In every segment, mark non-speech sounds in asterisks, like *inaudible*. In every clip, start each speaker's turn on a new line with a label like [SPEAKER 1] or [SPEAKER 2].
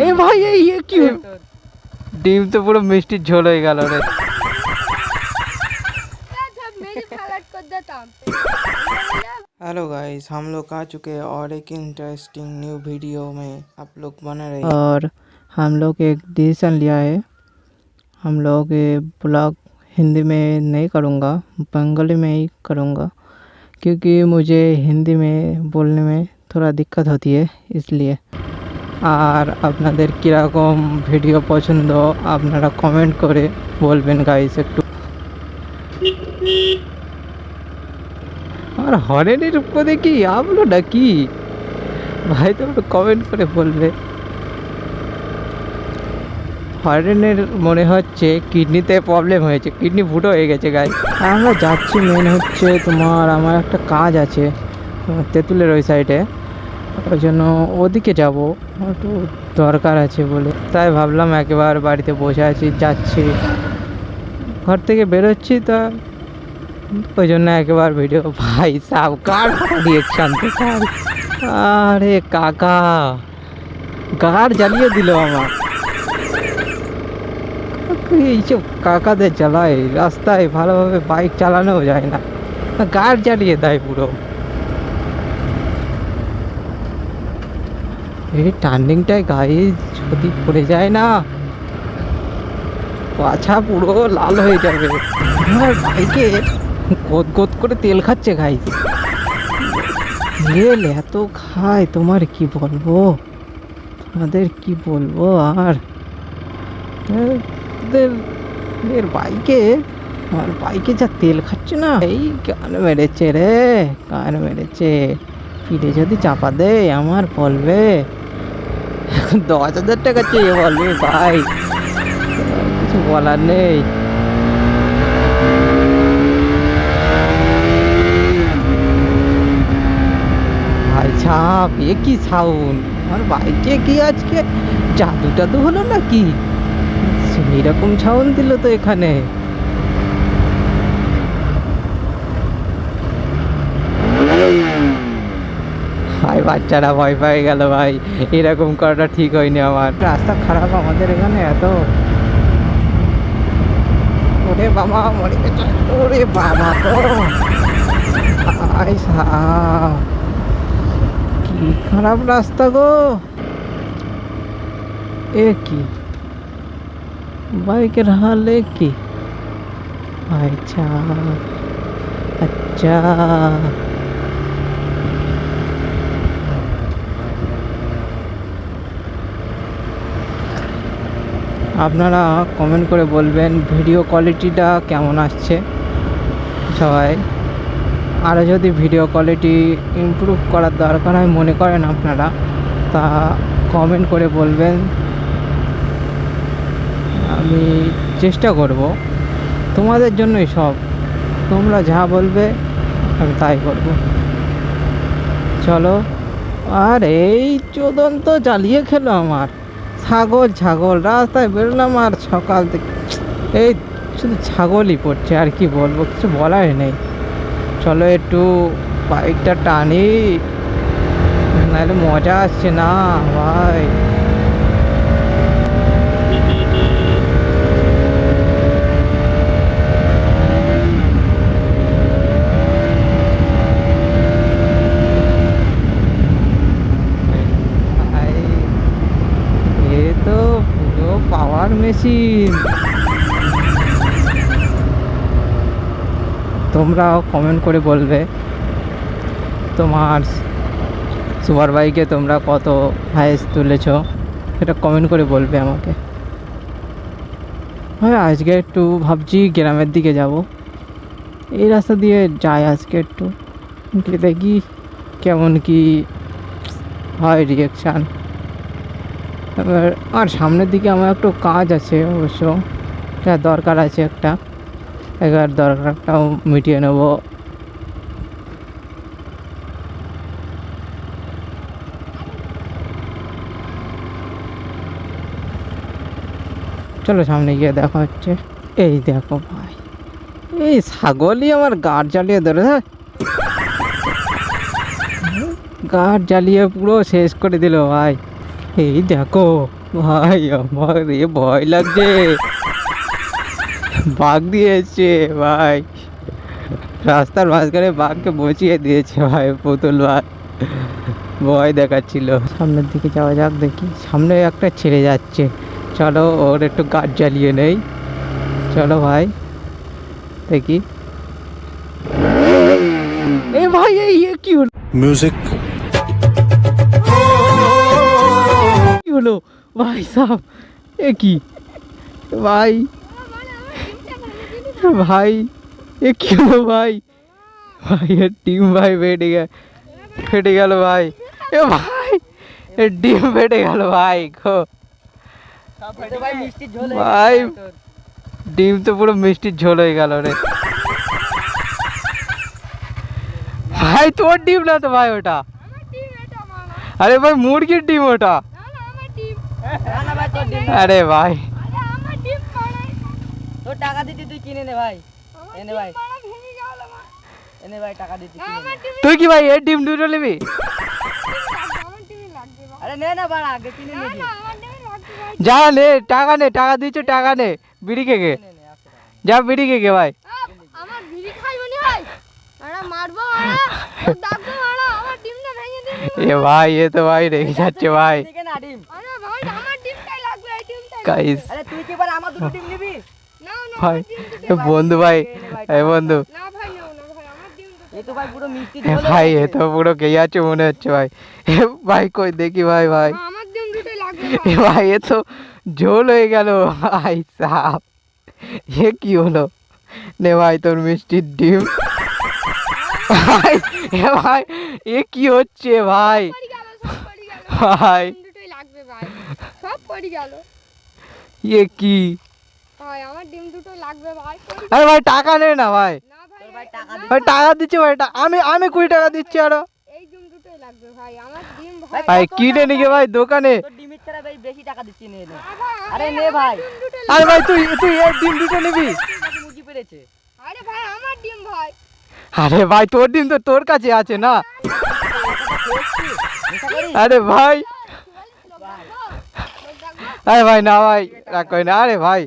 [SPEAKER 1] এ ভাই এই এ কি ডিম তো পুরো মিষ্টির ঝোল হয়ে গেল রে
[SPEAKER 2] जब मेरी फलट कर देता
[SPEAKER 3] हेलो गाइस हम लोग आ चुके हैं और एक इंटरेस्टिंग न्यू वीडियो में आप लोग बने रहिए
[SPEAKER 1] और हम लोग एक डिसीजन लिया है हम लोग ये ब्लॉग हिंदी में नहीं करूँगा बंगाली में ही करूँगा क्योंकि मुझे हिंदी में बोलने में थोड़ा दिक्कत होती है इसलिए আর আপনাদের কীরকম ভিডিও পছন্দ, আপনারা কমেন্ট করে বলবেন গাইস একটু। আর হরেনের উপরে কি আপলোড কি? ভাই তোমরা কমেন্ট করে বলবে। হরেনের মনে হচ্ছে কিডনিতে প্রবলেম হয়েছে, কিডনি ফুটো হয়ে গেছে গাই আমরা যাচ্ছি, মেন হচ্ছে তোমার, আমার একটা কাজ আছে তেঁতুলের ওই সাইডে ওই জন্য ওদিকে যাব, একটু দরকার আছে বলে। তাই ভাবলাম একেবারে বাড়িতে বসে আছি, যাচ্ছি। ঘর থেকে বেরোচ্ছি তা ওই জন্য একেবারে ভিডিও ভাই সাব কার রিয়েকশন আরে কাকা গাড় জ্বালিয়ে দিল আমার এইসব কাকাদের জ্বালায়, রাস্তায় ভালোভাবে বাইক চালানো যায় না। গাড় জ্বালিয়ে দেয় পুরো? এই টার্নিংটায় গায়ে যদি পড়ে যায় না, পাছা পুরো লাল হয়ে যাবে। আমার বাইকে গোদ গোদ করে তেল খাচ্ছে গাই। তেল এত খায়, তোমার কি বলব? তোমাদের কি বলব আর? এর বাইকে আমার বাইকে যা তেল খাচ্ছে না, এই কান মেরেছে রে, কান মেরেছে। ফিরে যদি চাপা দেয়, আমার বলবে। দশ হাজার টাকা চেয়ে বলবে ভাই। কিছু বলার নেই। ভাই ছাপ এ কি সাউন্ড আমার বাইকে কি আজকে? জাদু টাদু হলো নাকি? সেই রকম সাউন্ড দিল তো এখানে ভাই বাচ্চারা ভয় পেয়ে গেল ভাই। এরকম করাটা ঠিক হয়নি আমার। রাস্তা খারাপ আমাদের এখানে এত। ওরে বাবা, মরে ওরে বাবা কি খারাপ রাস্তা গো। এ কি? বাইকের হালে কি? আচ্ছা। আচ্ছা। আপনারা কমেন্ট করে বলবেন ভিডিও কোয়ালিটিটা কেমন আসছে সবাই। আরও যদি ভিডিও কোয়ালিটি ইমপ্রুভ করার দরকার হয়, মনে করেন আপনারা, তা কমেন্ট করে বলবেন। আমি চেষ্টা করব। তোমাদের জন্যই সব। তোমরা যা বলবে, আমি তাই করব। চলো। আর, এই চোদন তো জ্বালিয়ে খেলো আমার। ছাগল ছাগল। রাস্তায় বেরোলাম আর সকাল থেকে এই শুধু ছাগলই পড়ছে, আর কি বলব, কিছু বলার নেই। চলো একটু বাইকটা টানি, নাহলে মজা আসছে না, ভাই এ তো পুরো পাওয়ার মেশিন। তোমরাও কমেন্ট করে বলবে, তোমার সুপার বাইকে তোমরা কত হাইস্ট তুলেছ, সেটা কমেন্ট করে বলবে আমাকে। হ্যাঁ আজকে একটু ভাবছি গ্রামের দিকে যাব। এই রাস্তা দিয়ে যাই আজকে একটু। দেখি কেমন কি হয় রিয়েকশান এবার, আর সামনের দিকে আমার একটু কাজ আছে অবশ্য। যা দরকার আছে একটা। এবার দরকারটাও মিটিয়ে নেব। চলো সামনে গিয়ে দেখা হচ্ছে। এই দেখো ভাই। এই ছাগলই আমার গাড় জ্বালিয়ে ধরে হ্যাঁ? গাড় জ্বালিয়ে পুরো শেষ করে দিল ভাই। এই দেখো, ভাই, আমার এ ভয় লাগছে। বাঘ দিয়েছে, ভাই। রাস্তার মাঝখানে বাঘকে বসিয়ে দিয়েছে, ভাই, পুতুল ভাই। ভয় দেখাচ্ছিল। সামনের দিকে যাওয়া যাক, দেখি। সামনে একটা ছেড়ে যাচ্ছে। চলো, ওর একটু গাছ জ্বালিয়ে নেই। চলো, ভাই। দেখি। এই ভাই, এই কি
[SPEAKER 4] music
[SPEAKER 1] হলো ভাই সাহ এ কি ভাই ভাই এ কি হলো ভাই ভাই এর ডিম ভাই ফেটে গেল ফেটে গেল ভাই এ ভাই এ ডিম ফেটে গেল ভাই গো ভাই ডিম তো পুরো মিষ্টির ঝোল হয়ে গেল রে ভাই তোর ডিম না তো ভাই ওটা
[SPEAKER 2] আমার টিম এটা মামা
[SPEAKER 1] আরে ভাই মুরগির ডিম ওটা
[SPEAKER 2] না না আমার টিম
[SPEAKER 1] আরে ভাই।
[SPEAKER 5] তোর টাকা দিতে তুই কিনে নে ভাই। এনে ভাই।
[SPEAKER 2] ভেঙে
[SPEAKER 5] এনে ভাই টাকা দিতে
[SPEAKER 2] না।
[SPEAKER 5] নে
[SPEAKER 1] তুই কি ভাই এর ডিম দুটো নিবি?
[SPEAKER 2] ভাই।
[SPEAKER 5] আরে নে না বাড়া আগে কিনে
[SPEAKER 2] না
[SPEAKER 5] নে
[SPEAKER 2] না ভাই।
[SPEAKER 1] যা নে টাকা নে টাকা দিচ্ছে টাকা নে বিড়ি কে কে
[SPEAKER 5] নে নে।
[SPEAKER 1] যা বিড়ি কে কে ভাই।
[SPEAKER 2] আমার ভিড়ি খাই মনে হয় আরে মারবো আরে ডাকবো আরে আমার টিমটা ভেঙে দিবি
[SPEAKER 1] এ ভাই। এ তো ভাই রেগে যাচ্ছে ভাই।
[SPEAKER 5] না ডিম।
[SPEAKER 2] আরে ভাই আমার টিমটাই লাগবে এই টিমটাই
[SPEAKER 1] গাইস
[SPEAKER 5] আরে তুই কি এবার আমার দুটো ডিম নিবি?
[SPEAKER 2] না না
[SPEAKER 1] ভাই বন্ধু ভাই এ বন্ধু।
[SPEAKER 2] ভাই নাও না ভাই আমার টিম দুটো
[SPEAKER 5] এ তো ভাই পুরো
[SPEAKER 1] কে আছে মনে হচ্ছে ভাই। ভাই কই দেখি ভাই ভাই।
[SPEAKER 2] ভাই।
[SPEAKER 1] এ তো ঝোল হয়ে গেল ভাই সাপ। এ কি হলো? নে ভাই তোর মিষ্টির ডিম। ভাই এ ভাই এ কি হচ্ছে ভাই?
[SPEAKER 2] পড়ে গেল সব পড়ে গেল।
[SPEAKER 1] ভাই।
[SPEAKER 2] লাগবে ভাই। সব পড়ে গেল।
[SPEAKER 1] এ কি?
[SPEAKER 2] ভাই আমার ডিম দুটো লাগবে ভাই।
[SPEAKER 1] আরে ভাই টাকা নে না ভাই
[SPEAKER 2] ভাই
[SPEAKER 5] টাকা
[SPEAKER 1] দিচ্ছে ভাই আমি আমি কুড়ি টাকা দিচ্ছি আরও।
[SPEAKER 2] এই ডিম দুটোই লাগবে ভাই আমার ডিম ভাই
[SPEAKER 1] ভাই। কিনে নিকে ভাই? দোকানে।
[SPEAKER 5] তোর ডিমের ভাই বেশি টাকা দিচ্ছি নে নে। আরে ভাই।
[SPEAKER 1] আরে ভাই তুই তুই এর ডিম দুটো নিবি।
[SPEAKER 5] তুই পেরেছে।
[SPEAKER 2] আরে ভাই আমার ডিম ভাই।
[SPEAKER 1] আরে ভাই তোর ডিম তো তোর কাছে আছে না। আরে ভাই। আরে ভাই না ভাই রাগ করি না। আরে ভাই।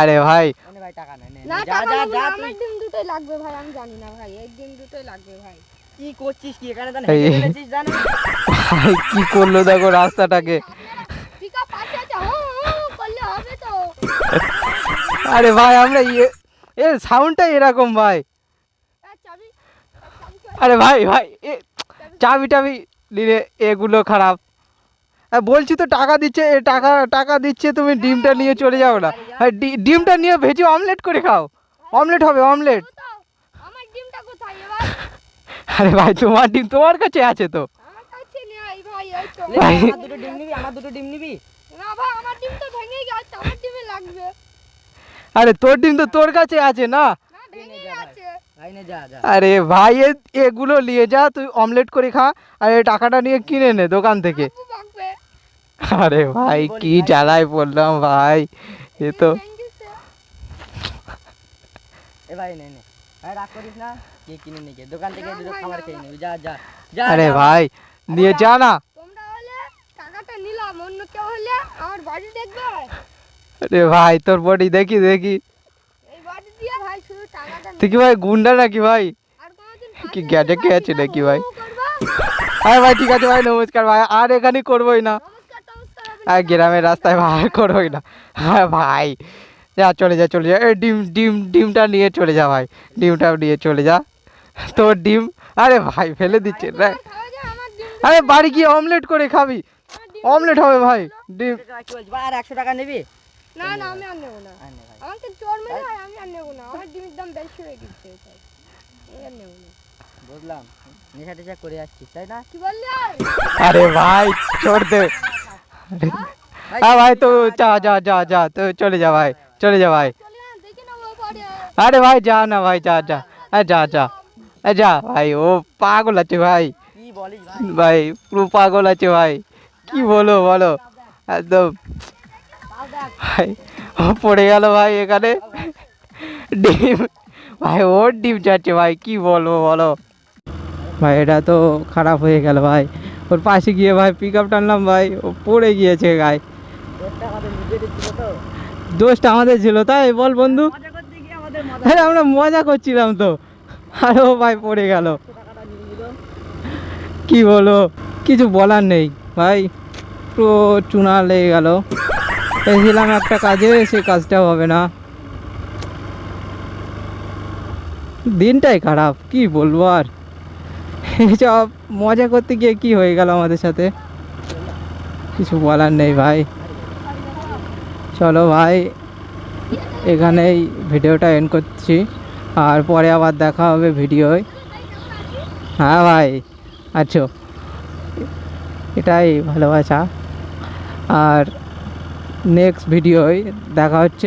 [SPEAKER 1] আরে ভাই।
[SPEAKER 5] ভাই টাকা নে নে
[SPEAKER 2] না। টাকা
[SPEAKER 5] যা
[SPEAKER 2] লাগবে
[SPEAKER 5] যা
[SPEAKER 2] না,
[SPEAKER 5] তুই
[SPEAKER 2] আমার ডিম দুটোই লাগবে ভাই আমি জানি না ভাই। এই ডিম দুটোই লাগবে ভাই।
[SPEAKER 5] কি করছিস কি? এখানে জান হেঁটে জানো?
[SPEAKER 1] ভাই কি করল দেখো রাস্তাটাকে।
[SPEAKER 2] পিক আছে হু হু করলে হবে তো।
[SPEAKER 1] আরে ভাই আমরা ইয়ে এর সাউন্ডটা এরকম ভাই? আরে ভাই ভাই এ চাবি টাবি নিলে এগুলো খারাপ। বলছি তো টাকা দিচ্ছে এ টাকা টাকা দিচ্ছে তুমি ডিমটা নিয়ে চলে যাও না। ডি- ডিমটা নিয়ে ভেজে অমলেট করে খাও। অমলেট হবে অমলেট
[SPEAKER 2] তো আমার ডিমটা কোথায় এবার?
[SPEAKER 1] আরে ভাই তোমার ডিম তোমার কাছে আছে তো।
[SPEAKER 2] আমার কাছে নেই ভাই এই তো।
[SPEAKER 5] নে,
[SPEAKER 1] ভাই।
[SPEAKER 5] আমার দুটো ডিম নিবি আমার দুটো ডিম নিবি।
[SPEAKER 2] না ভাই আমার ডিম তো ভেঙে গেছে আমার ডিমে লাগবে।
[SPEAKER 1] আরে তোর ডিম তো তোর কাছে আছে না? আরে ভাই এ- এগুলো নিয়ে যা তুই অমলেট করে খা আর এই টাকাটা নিয়ে কিনে নে দোকান থেকে। আরে ভাই কি জ্বালায় পড়লাম ভাই এ তো
[SPEAKER 5] এ ভাই নে নে। ভাই রাগ করিস না। কে কিনে নে কে দোকান থেকে দুটো খাবার খেয়ে। নিবি। যা যা যা
[SPEAKER 1] আরে ভাই নিয়ে যা না।
[SPEAKER 2] তোমরা হলে টাকাটা নিলাম অন্য কেউ হলে আমার বাড়ি দেখবে।
[SPEAKER 1] আরে ভাই তোর বডি দেখি দেখি।
[SPEAKER 2] এই বাড়ি দিয়ে ভাই শুধু টাকাটা
[SPEAKER 1] তুই কি ভাই গুন্ডা নাকি ভাই? কি গ্যাজে কে আছে নাকি ভাই? আরে ভাই ঠিক আছে ভাই নমস্কার ভাই আর এখানে করবোই না।
[SPEAKER 2] হবে
[SPEAKER 1] আর গ্রামের রাস্তায় ভাড়া করো না। হ্যাঁ ভাই। যা চলে যা চলে যা। এই ডিম ডিম ডিমটা নিয়ে চলে যা ভাই। ডিমটা নিয়ে চলে যা। তোর ডিম? আরে ভাই ফেলে দিচ্ছে। না
[SPEAKER 2] আরে
[SPEAKER 1] বাড়ি গিয়ে অমলেট করে খাবি। অমলেট হবে ভাই। ডিম।
[SPEAKER 5] আর একশো টাকা নিবি?
[SPEAKER 2] দাম আরে
[SPEAKER 5] ভাই
[SPEAKER 2] চোর দে। হ্যাঁ
[SPEAKER 1] ভাই, তো যা যা যা যা, তো চলে যা ভাই, চলে যা ভাই। আরে ভাই, যা না ভাই, যা যা, আরে যা যা যা ভাই, ও পাগল আছে ভাই।
[SPEAKER 5] ভাই,
[SPEAKER 1] পুরো পাগল আছে ভাই। কি বলো বলো, একদম। ভাই, ও পড়ে গেল ভাই এখানে। ডিম, ভাই ওর ডিম যাচ্ছে ভাই, কি বলব বলো। ভাই, এটা তো খারাপ হয়ে গেল ভাই। ওর পাশে গিয়ে ভাই পিক আপ টানলাম ভাই ও পড়ে গিয়েছে গায়ে।
[SPEAKER 5] দোষটা আমাদের ছিল
[SPEAKER 1] তাই বল বন্ধু? আরে আমরা মজা করছিলাম তো। আর ও ভাই পড়ে গেল। কি বলো? কিছু বলার নেই ভাই। পুরো চুনা লেগে গেল। এসেছিলাম একটা কাজে সে কাজটা হবে না। দিনটাই খারাপ কি বলব আর? *laughs* এসব মজা করতে গিয়ে কি হয়ে গেল আমাদের সাথে? কিছু বলার নেই ভাই। চলো ভাই, এখানেই ভিডিওটা এন্ড করছি। আর পরে আবার দেখা হবে ভিডিওয়। হ্যাঁ ভাই, আছো? এটাই ভালোবাসা। আর নেক্সট ভিডিওয় দেখা হচ্ছে।